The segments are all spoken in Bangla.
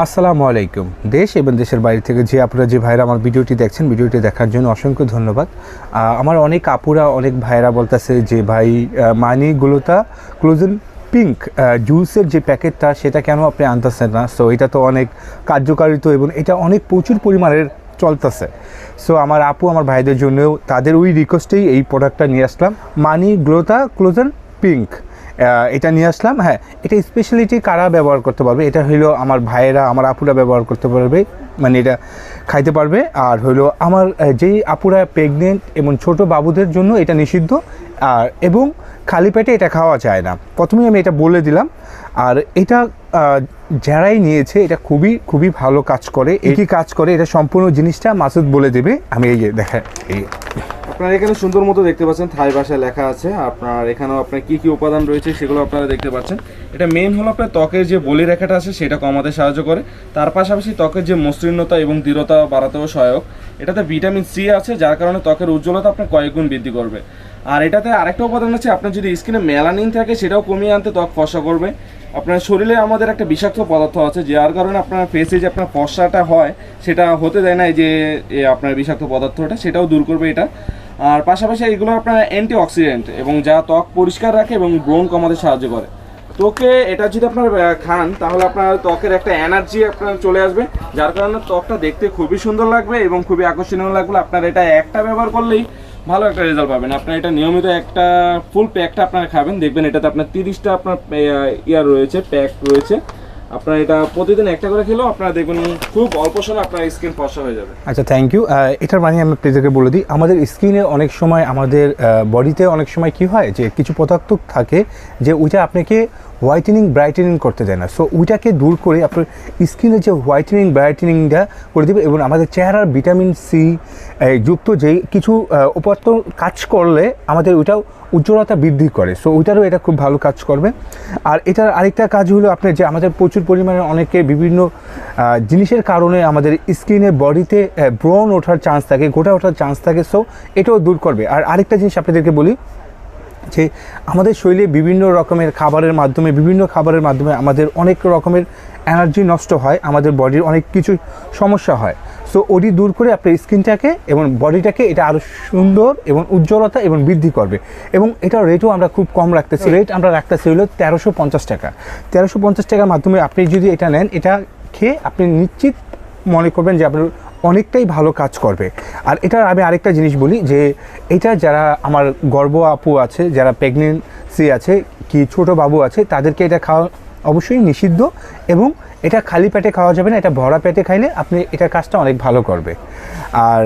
আসসালামু আলাইকুম। দেশ এবং দেশের বাইরে থেকে যে আপনারা, যে ভাইরা আমার ভিডিওটি দেখছেন, ভিডিওটি দেখার জন্য অসংখ্য ধন্যবাদ। আমার অনেক আপুরা, অনেক ভাইরা বলতেছে যে, ভাই মানিগুলোতা ক্লোজেন পিঙ্ক জুসের যে প্যাকেটটা, সেটা কেন আপনি আনতেছেন না? সো এটা তো অনেক কার্যকারিত এবং এটা অনেক প্রচুর পরিমাণের চলতেছে। সো আমার আপু, আমার ভাইদের জন্যও তাদের ওই রিকোয়েস্টেই এই প্রোডাক্টটা নিয়ে আসলাম। মানি গ্লোতা ক্লোজেন পিঙ্ক এটা নিয়ে আসলাম। হ্যাঁ এটা স্পেশালিটি কারা ব্যবহার করতে পারবে? এটা হইল আমার ভাইয়েরা, আমার আপুরা ব্যবহার করতে পারবে। মানে এটা খাইতে পারবে। আর হইল আমার যেই আপুরা প্রেগনেন্ট এবং ছোট বাবুদের জন্য এটা নিষিদ্ধ। আর, এবং খালি পেটে এটা খাওয়া যায় না। প্রথমেই আমি এটা বলে দিলাম। আর এটা যারাই নিয়েছে এটা খুবই খুবই ভালো কাজ করে। একই কাজ করে এটা সম্পূর্ণ জিনিসটা মাসুদ বলে দেবে। আমি এই দেখা এই আপনারা এখানে সুন্দর মতো দেখতে পাচ্ছেন থাই ভাষায় লেখা আছে। আপনার এখানেও আপনার কি কি উপাদান রয়েছে সেগুলো আপনারা দেখতে পাচ্ছেন। এটা মেন হলো আপনার ত্বকের যে বলি রেখাটা আছে সেটা কমাতে সাহায্য করে। তার পাশাপাশি ত্বকের যে মসৃণতা এবং দৃঢ়তা বাড়াতেও সহায়ক। এটাতে ভিটামিন সি আছে যার কারণে ত্বকের উজ্জ্বলতা আপনার কয়েক গুণ বৃদ্ধি করবে। আর এটাতে আরেকটা উপাদান আছে, আপনার যদি স্কিনে মেলানিন থাকে, সেটাও কমিয়ে আনতে ত্বক ফসা করবে। আপনার শরীরে আমাদের একটা বিষাক্ত পদার্থ আছে, যার কারণে আপনার ফেসে যে আপনার ফসাটা হয়, সেটা হতে দেয় না এই যে আপনার বিষাক্ত পদার্থটা, সেটাও দূর করবে এটা। আর পাশাপাশি এগুলো আপনার অ্যান্টি অক্সিডেন্ট এবং যা ত্বক পরিষ্কার রাখে এবং ব্রণ কমাতে সাহায্য করে। ত্বকে এটা যদি আপনার খান, তাহলে আপনার ত্বকের একটা এনার্জি আপনার চলে আসবে, যার কারণে ত্বকটা দেখতে খুবই সুন্দর লাগবে এবং খুবই আকর্ষণীয় লাগবে। আপনার এটা একটা ব্যবহার করলেই ভালো একটা রেজাল্ট পাবেন। আপনার এটা নিয়মিত একটা ফুল প্যাকটা আপনারা খাবেন। দেখবেন এটাতে আপনার তিরিশটা আপনার ইয়ার রয়েছে প্যাক রয়েছে। আপনার এটা প্রতিদিন একটা করে খেলেও আপনারা দেখবেন খুব অল্প সময় আপনার স্কিন ফর্সা হয়ে যাবে। আচ্ছা থ্যাংক ইউ এটার মানে আমি আপনাদেরকে বলে দিই, আমাদের স্কিনে অনেক সময় আমাদের বডিতে অনেক সময় কি হয় যে কিছু পদার্থ থাকে যে ওইটা আপনাকে হোয়াইটেনিং ব্রাইটেনিং করতে দেয় না। সো ওইটাকে দূর করে আপনার স্কিনে যে হোয়াইটেনিং ব্রাইটেনিংটা করে দেবে এবং আমাদের চেহারার ভিটামিন সি যুক্ত যেই কিছু উপাত্ত কাজ করলে আমাদের ওইটাও উজ্জ্বলতা বৃদ্ধি করে। সো ওইটারও এটা খুব ভালো কাজ করবে। আর এটার আরেকটা কাজ হলো আপনার যে আমাদের প্রচুর পরিমাণে অনেকে বিভিন্ন জিনিসের কারণে আমাদের স্কিনে বডিতে ব্রন ওঠার চান্স থাকে, গোটা ওঠার চান্স থাকে। সো এটাও দূর করবে। আর আরেকটা জিনিস আপনাদেরকে বলি যে আমাদের শরীরে বিভিন্ন রকমের খাবারের মাধ্যমে, বিভিন্ন খাবারের মাধ্যমে আমাদের অনেক রকমের এনার্জি নষ্ট হয়, আমাদের বডির অনেক কিছু সমস্যা হয়। সো ওটি দূর করে আপনার স্কিনটাকে এবং বডিটাকে এটা আরও সুন্দর এবং উজ্জ্বলতা এবং বৃদ্ধি করবে। এবং এটার রেটও আমরা খুব কম রাখতেছি। রেট আমরা রাখতেছি হলো তেরোশো পঞ্চাশ টাকা। তেরোশো পঞ্চাশ টাকার মাধ্যমে আপনি যদি এটা নেন, এটা খেয়ে আপনি নিশ্চিত মনে করবেন যে আপনার অনেকটাই ভালো কাজ করবে। আর এটা আমি আরেকটা জিনিস বলি যে, এটা যারা আমার গর্ব আপু আছে, যারা প্রেগনেন্সি আছে, কি ছোট বাবু আছে, তাদেরকে এটা খাওয়া অবশ্যই নিষিদ্ধ এবং এটা খালি পেটে খাওয়া যাবে না, এটা ভরা পেটে খাইলে আপনি এটার কাজটা অনেক ভালো করবে। আর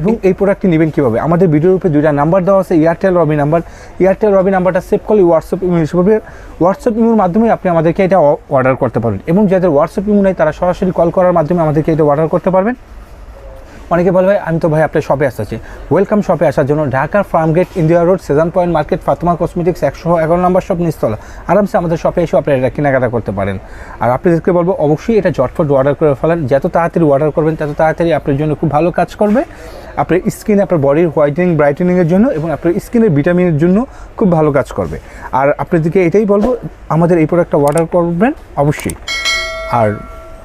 এবং এই প্রোডাক্টটি নেবেন কীভাবে? আমাদের ভিডিওর উপরে দুইটা নাম্বার দেওয়া আছে Airtel Robi number Airtel Robi নাম্বারটা সেভ করলে হোয়াটসঅ্যাপ ইমেল হিসেবে হোয়াটসঅ্যাপ ইমোর মাধ্যমে আপনি আমাদেরকে এটা অর্ডার করতে পারবেন এবং যাদের হোয়াটসঅ্যাপ ইমো নেই, তারা সরাসরি কল করার মাধ্যমে আমাদেরকে এটা অর্ডার করতে পারবেন। অনেকে বলে, ভাই, আমি তো ভাই আপনার শপে আসতেছি। ওয়েলকাম শপে আসার জন্য ঢাকার Farmgate India road Sezan point market Fatema cosmetics একশো এগারো নম্বর শপ নিস্তলা আরামসে আমাদের শপে এসে আপনারা এটা কেনাকাটা করতে পারেন। আর আপনাদেরকে বলব, অবশ্যই এটা জটফট অর্ডার করে ফেলেন। যত তাড়াতাড়ি অর্ডার করবেন, তত তাড়াতাড়ি আপনার জন্য খুব ভালো কাজ করবে। আপনার স্কিন আপনার বডির হোয়াইটেনিং ব্রাইটেনিংয়ের জন্য এবং আপনার স্কিনের ভিটামিনের জন্য খুব ভালো কাজ করবে। আর আপনাদেরকে এটাই বলব, আমাদের এই প্রোডাক্টটা অর্ডার করবেন, অবশ্যই। আর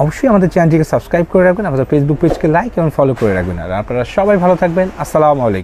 অবশ্যই আমাদের চ্যানেলটিকে সাবস্ক্রাইব করে রাখবেন, আমাদের ফেসবুক পেজকে লাইক এবং ফলো করে রাখবেন। আর আপনারা সবাই ভালো থাকবেন। আসসালামু আলাইকুম।